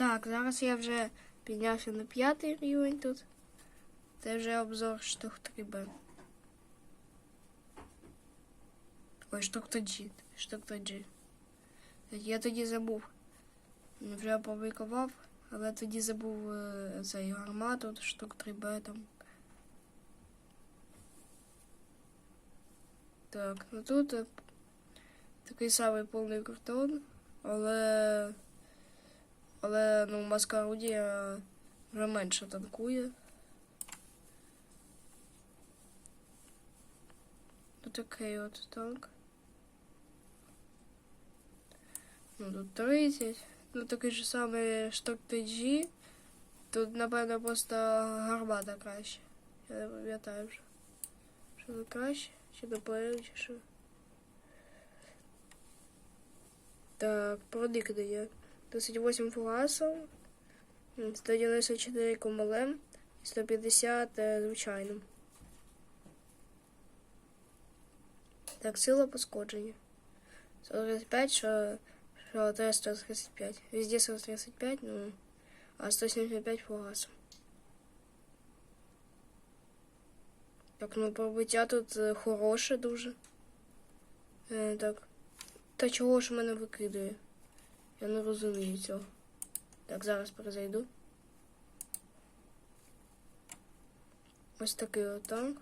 Так, зараз я вже піднявся на п'ятий рівень тут. Це вже обзор штук 3Б. Ой, штук G. Штук G. Я тоді забув. Вже опублікував, але тоді забув е, цей гармату, штук 3Б там. Так, ну тут е, такий самий повний картон, але. Але ну, маска орудія вже менше танкує. Тут такий от танк. Ну тут 30. Ну такий же самий штук TG. Тут, напевно, просто гармата краще. Я не пам'ятаю вже. Що тут краще? Чи доплею, чи що? Так, проникнення. 38 фугасом, 194 комалем і 150 е, звичайним. Так, сила пошкодження. 135, що, що 135. Везде 135, ну, а 175 фугасом. Так, ну пробиття тут е, хороше дуже. Е, так. Та чого ж мене викидує? Я не розумію цього. Так, зараз перезайду. Ось такий от танк.